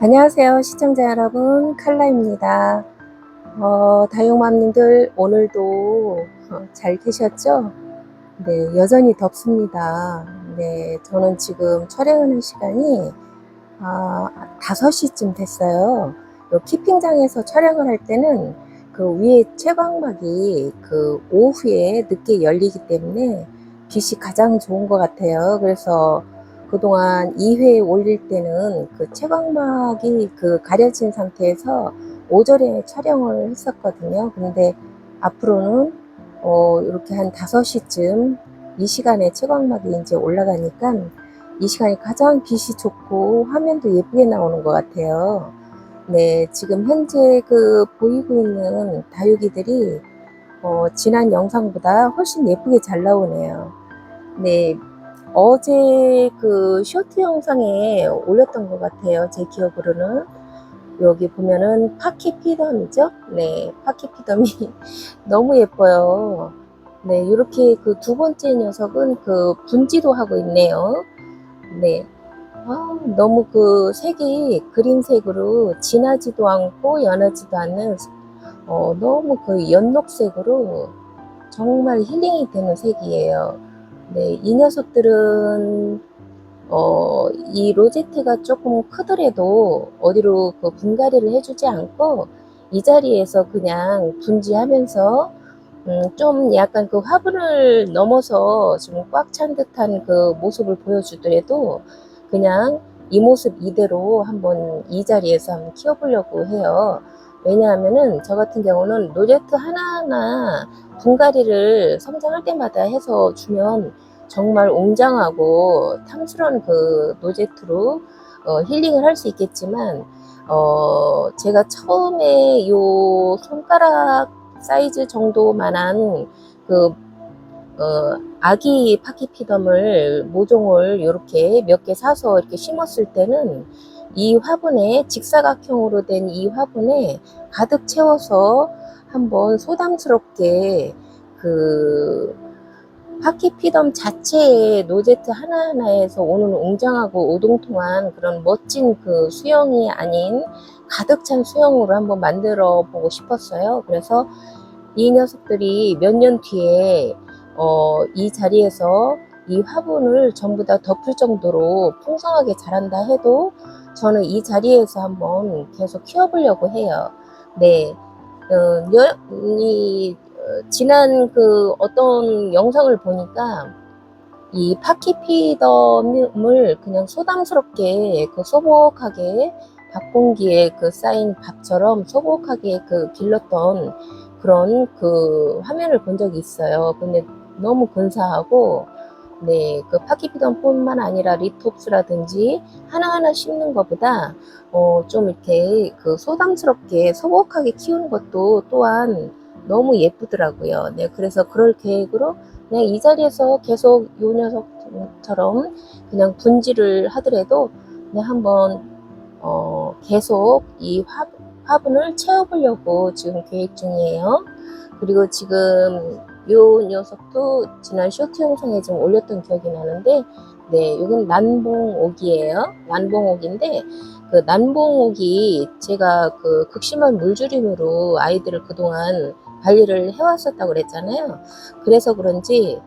안녕하세요 시청자 여러분. 칼라입니다. 어, 다육맘님들 오늘도 어, 잘 계셨죠? 네 여전히 덥습니다. 네 저는 지금 촬영하는 시간이 아, 5시쯤 됐어요. 요 키핑장에서 촬영을 할 때는 그 위에 채광막이 그 오후에 늦게 열리기 때문에 빛이 가장 좋은 것 같아요. 그래서 그동안 2회 올릴 때는 그 채광막이 그 가려진 상태에서 오전에 촬영을 했었거든요. 근데 앞으로는 어 이렇게 한 5시쯤 이 시간에 채광막이 이제 올라가니까 이 시간이 가장 빛이 좋고 화면도 예쁘게 나오는 것 같아요. 네, 지금 현재 그 보이고 있는 다육이들이 어, 지난 영상보다 훨씬 예쁘게 잘 나오네요. 네, 어제 그 쇼트 영상에 올렸던 것 같아요. 제 기억으로는. 여기 보면은 파키 피덤이죠? 네, 파키 피덤이 너무 예뻐요. 네, 이렇게 그 두 번째 녀석은 그 분지도 하고 있네요. 네. 아, 너무 그 색이 그린색으로 진하지도 않고 연하지도 않는 어, 너무 그 연녹색으로 정말 힐링이 되는 색이에요. 네, 이 녀석들은 어, 이 로제트가 조금 크더라도 어디로 그 분갈이를 해주지 않고 이 자리에서 그냥 분지하면서 음, 좀 약간 그 화분을 넘어서 지금 꽉 찬 듯한 그 모습을 보여주더라도 그냥 이 모습 이대로 한번 이 자리에서 한번 키워보려고 해요. 왜냐하면은 저 같은 경우는 로제트 하나하나 분갈이를 성장할 때마다 해서 주면 정말 웅장하고 탐스러운 그 노제트로 어, 힐링을 할 수 있겠지만 어, 제가 처음에 요 손가락 사이즈 정도만한 그 어, 아기 파키피덤을 모종을 이렇게 몇 개 사서 이렇게 심었을 때는 이 화분에 직사각형으로 된 이 화분에 가득 채워서 한번 소담스럽게 그 파키 피덤 자체의 노제트 하나하나에서 오는 웅장하고 오동통한 그런 멋진 그 수영이 아닌 가득 찬 수영으로 한번 만들어 보고 싶었어요. 그래서 이 녀석들이 몇 년 뒤에 어, 이 자리에서 이 화분을 전부 다 덮을 정도로 풍성하게 자란다 해도 저는 이 자리에서 한번 계속 키워보려고 해요. 네. 어, 여, 이, 어, 지난 그 어떤 영상을 보니까 이 파키피덤을 그냥 소담스럽게 그 소복하게 밥공기에 그 쌓인 밥처럼 소복하게 그 길렀던 그런 그 화면을 본 적이 있어요. 근데 너무 근사하고 네, 그 파키피덤뿐만 아니라 리톱스라든지 하나하나 심는 것보다 어, 좀 이렇게 그 소담스럽게 소복하게 키우는 것도 또한 너무 예쁘더라고요. 네, 그래서 그럴 계획으로 그냥 이 자리에서 계속 요 녀석처럼 그냥 분지를 하더라도 그냥 한번 어, 계속 이 화, 화분을 채워보려고 지금 계획 중이에요. 그리고 지금 요 녀석도 지난 쇼트 영상에 좀 올렸던 기억이 나는데 네, 이건 난봉옥이에요. 난봉옥인데 그 난봉옥이 제가 그 극심한 물주림으로 아이들을 그동안 관리를 해왔었다고 그랬잖아요. 그래서 그런지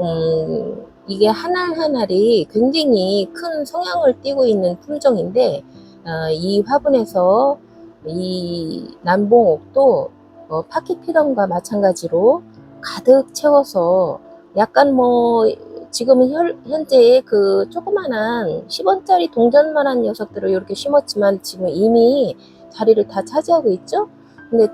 음, 이게 하날 하날이 굉장히 큰 성향을 띠고 있는 품종인데 어, 이 화분에서 이 남봉옥도 어, 파키피덤과 마찬가지로 가득 채워서 약간 뭐 지금 현, 현재 그 조그만한 10원짜리 동전만한 녀석들을 이렇게 심었지만 지금 이미 자리를 다 차지하고 있죠. 근데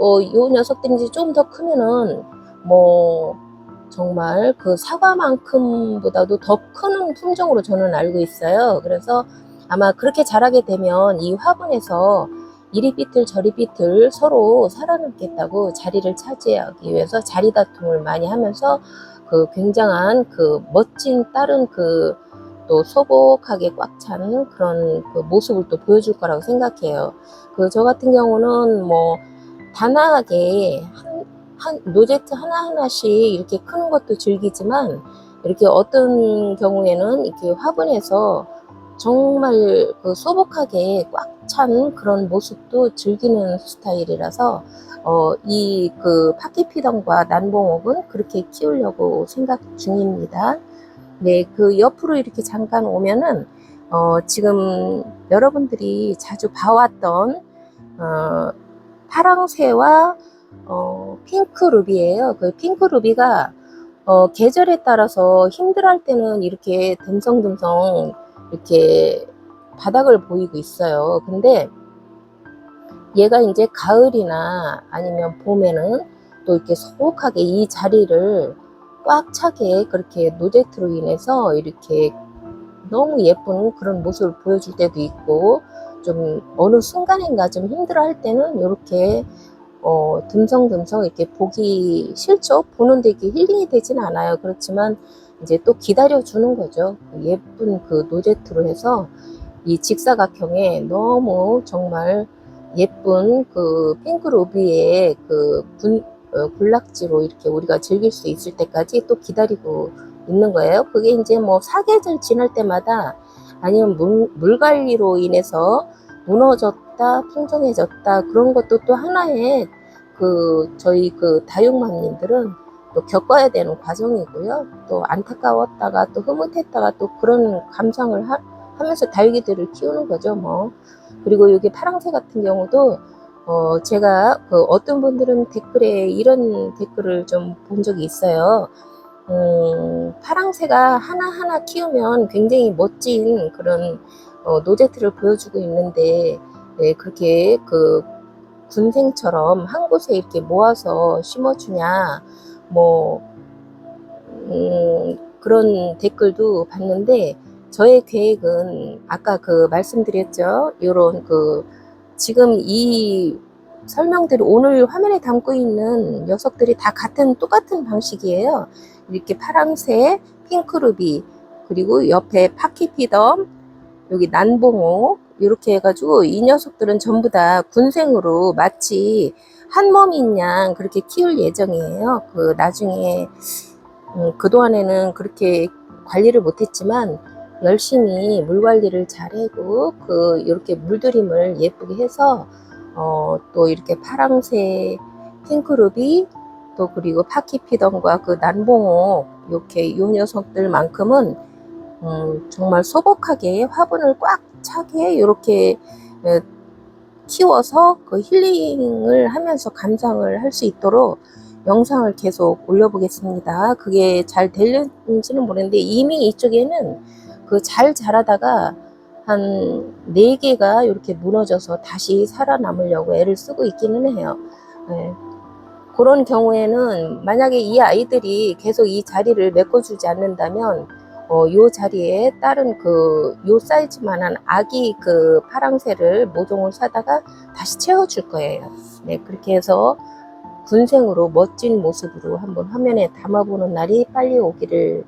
어, 요 녀석들이 이제 좀 더 크면은 뭐 정말 그 사과만큼보다도 더 큰 품종으로 저는 알고 있어요. 그래서 아마 그렇게 자라게 되면 이 화분에서 이리 삐뚤 저리 삐뚤 서로 살아남겠다고 자리를 차지하기 위해서 자리 다툼을 많이 하면서 그 굉장한 그 멋진 다른 그 또 소복하게 꽉 찬 그런 그 모습을 또 보여줄 거라고 생각해요. 그 저 같은 경우는 뭐 단아하게 한, 한 노제트 하나하나씩 이렇게 크는 것도 즐기지만 이렇게 어떤 경우에는 이렇게 화분에서 정말 그 소복하게 꽉 찬 그런 모습도 즐기는 스타일이라서 어, 이 그 파키피던과 난봉옥은 그렇게 키우려고 생각 중입니다. 네, 그 옆으로 이렇게 잠깐 오면은 어, 지금 여러분들이 자주 봐왔던 어, 파랑새와 어, 핑크 루비예요. 그 핑크 루비가 어, 계절에 따라서 힘들할 때는 이렇게 듬성듬성 이렇게 바닥을 보이고 있어요. 근데 얘가 이제 가을이나 아니면 봄에는 또 이렇게 소복하게 이 자리를 꽉 차게 그렇게 노제트로 인해서 이렇게 너무 예쁜 그런 모습을 보여줄 때도 있고 좀 어느 순간인가 좀 힘들어 할 때는 이렇게 어, 듬성듬성 이렇게 보기 싫죠. 보는데 이게 힐링이 되진 않아요. 그렇지만 이제 또 기다려 주는 거죠. 예쁜 그 노제트로 해서 이 직사각형에 너무 정말 예쁜 그 핑크 로비의 그 군, 어, 군락지로 이렇게 우리가 즐길 수 있을 때까지 또 기다리고 있는 거예요. 그게 이제 뭐 사계절 지날 때마다 아니면 물, 물 관리로 인해서 무너졌다, 풍성해졌다 그런 것도 또 하나의 그 저희 그 다육맘님들은 또 겪어야 되는 과정이고요. 또 안타까웠다가 또 흐뭇했다가 또 그런 감상을 하, 하면서 다육이들을 키우는 거죠. 뭐 그리고 여기 파랑새 같은 경우도 어 제가 그 어떤 분들은 댓글에 이런 댓글을 좀 본 적이 있어요. 음, 파랑새가 하나하나 키우면 굉장히 멋진 그런 어, 노제트를 보여주고 있는데 네, 그렇게 그 군생처럼 한 곳에 이렇게 모아서 심어주냐 뭐 음, 그런 댓글도 봤는데 저의 계획은 아까 그 말씀드렸죠? 요런 그 지금 이 설명들이 오늘 화면에 담고 있는 녀석들이 다 같은 똑같은 방식이에요. 이렇게 파랑새 핑크루비 그리고 옆에 파키피덤 여기 난봉호 이렇게 해가지고 이 녀석들은 전부 다 군생으로 마치 한 몸인 양 그렇게 키울 예정이에요. 그 나중에 음, 그 동안에는 그렇게 관리를 못했지만 열심히 물 관리를 잘하고 그 이렇게 물들임을 예쁘게 해서 어, 또 이렇게 파랑새 핑크루비 또 그리고 파키피던과 그 난봉호 이렇게 요 녀석들만큼은 음, 정말 소복하게 화분을 꽉 차게 이렇게 키워서 그 힐링을 하면서 감상을 할 수 있도록 영상을 계속 올려보겠습니다. 그게 잘 될는지는 모르겠는데 이미 이쪽에는 그 잘 자라다가 한 4개가 이렇게 무너져서 다시 살아남으려고 애를 쓰고 있기는 해요. 네. 그런 경우에는 만약에 이 아이들이 계속 이 자리를 메꿔주지 않는다면 어, 요 자리에 다른 그, 요 사이즈만한 아기 그 파랑새를 모종을 사다가 다시 채워줄 거예요. 네, 그렇게 해서 군생으로 멋진 모습으로 한번 화면에 담아보는 날이 빨리 오기를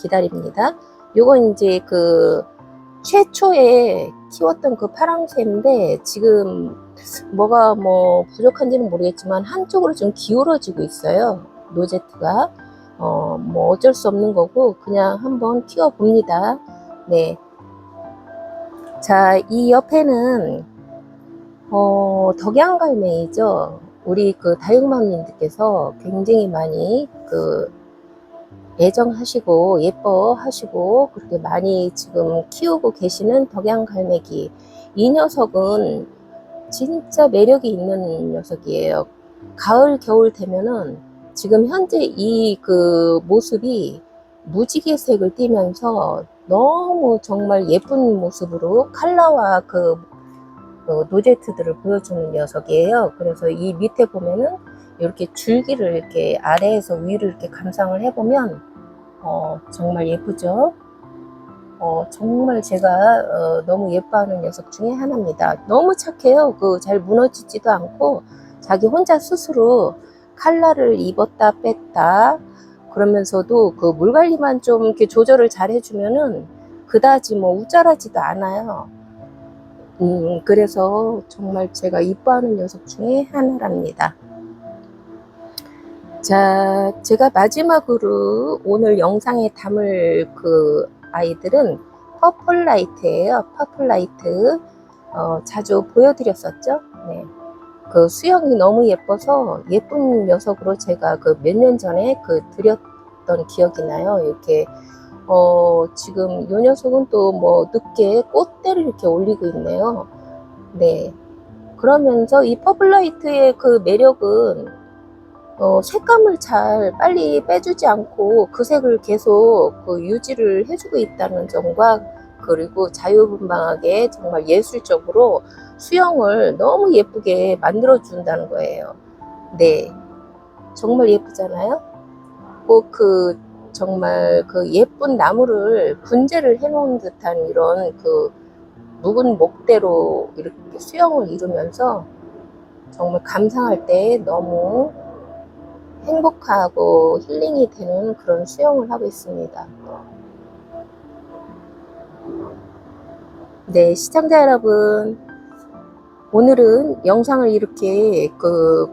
기다립니다. 요건 이제 그, 최초에 키웠던 그 파랑새인데 지금 뭐가 뭐 부족한지는 모르겠지만 한쪽으로 좀 기울어지고 있어요. 노제트가. 어, 뭐 어쩔 수 없는 거고 그냥 한번 키워 봅니다. 네. 자, 이 옆에는 어, 덕양갈매이죠. 우리 그 다육맘님들께서 굉장히 많이 그 애정하시고 예뻐하시고 그렇게 많이 지금 키우고 계시는 덕양갈매기. 이 녀석은 진짜 매력이 있는 녀석이에요. 가을, 겨울 되면은 지금 현재 이 그 모습이 무지개색을 띠면서 너무 정말 예쁜 모습으로 칼라와 그, 그 노제트들을 보여주는 녀석이에요. 그래서 이 밑에 보면은 이렇게 줄기를 이렇게 아래에서 위로 이렇게 감상을 해보면 어, 정말 예쁘죠. 어, 정말 제가 어, 너무 예뻐하는 녀석 중에 하나입니다. 너무 착해요. 그 잘 무너지지도 않고 자기 혼자 스스로 칼라를 입었다 뺐다 그러면서도 그 물 관리만 좀 이렇게 조절을 잘 해주면은 그다지 뭐 우짜라지도 않아요. 음, 그래서 정말 제가 이뻐하는 녀석 중에 하나랍니다. 자, 제가 마지막으로 오늘 영상에 담을 그 아이들은 퍼플 라이트예요. 퍼플 라이트. 어, 자주 보여드렸었죠. 네. 그 수영이 너무 예뻐서 예쁜 녀석으로 제가 그 몇 년 전에 그 드렸던 기억이 나요. 이렇게 어, 지금 요 녀석은 또 뭐 늦게 꽃대를 이렇게 올리고 있네요. 네. 그러면서 이 퍼플라이트의 그 매력은 어, 색감을 잘 빨리 빼주지 않고 그 색을 계속 그 유지를 해주고 있다는 점과 그리고 자유분방하게 정말 예술적으로 수영을 너무 예쁘게 만들어 준다는 거예요. 네. 정말 예쁘잖아요? 꼭 그 정말 그 예쁜 나무를 분재를 해 놓은 듯한 이런 그 묵은 목대로 이렇게 수영을 이루면서 정말 감상할 때 너무 행복하고 힐링이 되는 그런 수영을 하고 있습니다. 네, 시청자 여러분. 오늘은 영상을 이렇게 그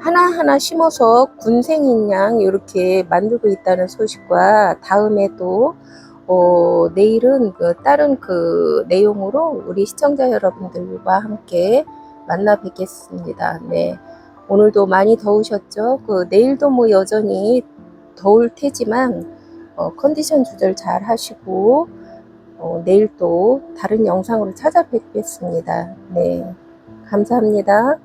하나하나 심어서 군생인 양 이렇게 만들고 있다는 소식과 다음에 또 어, 내일은 그 다른 그 내용으로 우리 시청자 여러분들과 함께 만나 뵙겠습니다. 네. 오늘도 많이 더우셨죠? 그 내일도 뭐 여전히 더울 테지만 어, 컨디션 조절 잘 하시고 어, 내일 또 다른 영상으로 찾아뵙겠습니다. 네. 감사합니다.